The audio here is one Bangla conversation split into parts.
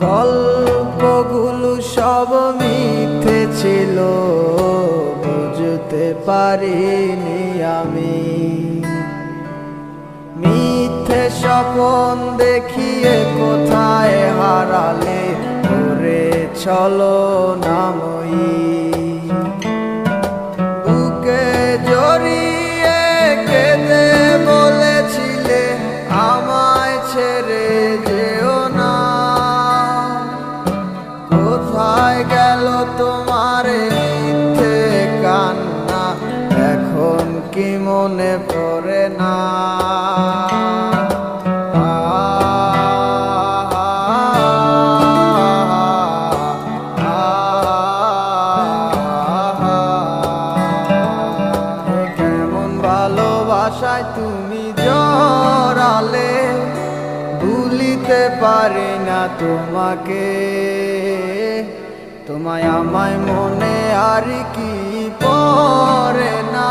গল্পগুলো সব মিথ্যে ছিল, বুঝতে পারিনি আমি। মিথ্যে স্বপন দেখিয়ে কোথায় হারালে করে চলো নাময়ী মনে পড়ে না। ভালোবাসায় তুমি পারি না তোমাকে। তোমায় আমায় মনে আর কি পরে না।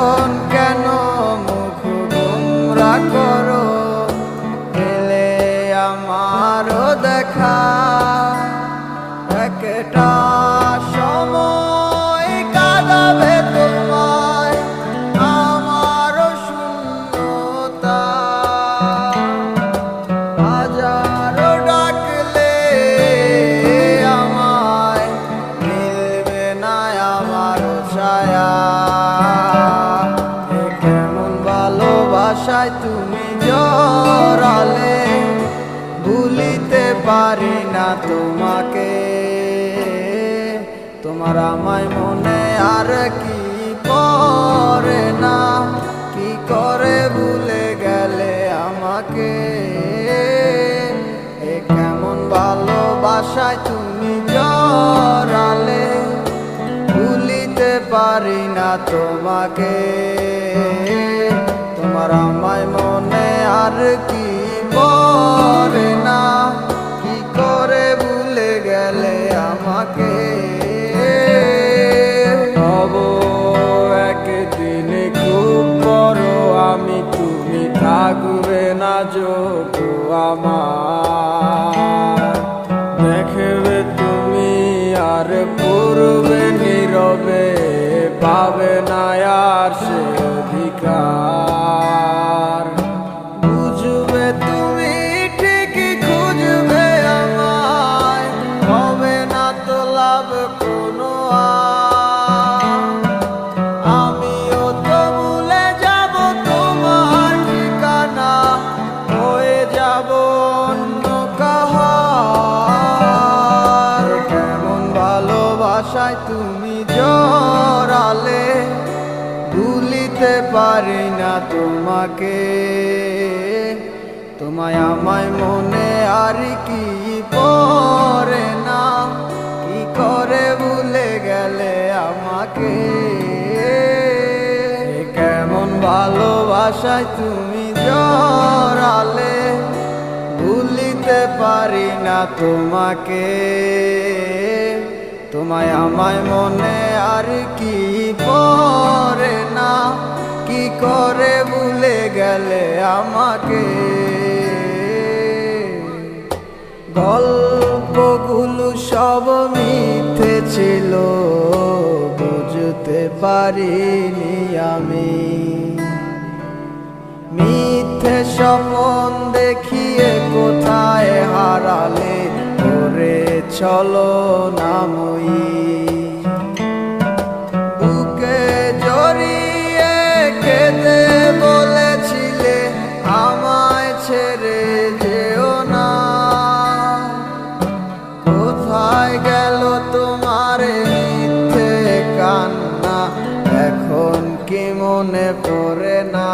এখন কেন মুখ গুমরা করো? পেলে আমারও দেখা। পারি না তোমাকে। তোমার আমায় মনে আর কি পরে না? কি করে ভুলে গেলে আমাকে? এ কেমন ভালোবাসায় তুমি জড়ালে? ভুলিতে পারি না তোমাকে। তোমার আমায় মনে আর কি ভালোবাসায় তুমি জড়ালে ভুলিতে পারি না তোমাকে। তোমায় আমায় মনে আর কি পরে না? কি করে ভুলে গেলে আমাকে? কেমন ভালোবাসায় তুমি জড়ালে ভুলিতে পারি না তোমাকে। তোমায় আমায় মনে আর কি পরে না? কি করে ভুলে গেলে আমাকে? গল্পগুলো সব মিথ্যে ছিল, বুঝতে পারিনি আমি। মিথ্যে স্বপন দেখিয়ে কোথায় হারালে? চলো নামই বুকে জড়িয়ে কেঁদে বলেছিলে, আমায় ছেড়ে যেও না। কোথায় গেল তোমার মিথ্যে কান্না? এখন কি মনে করে না?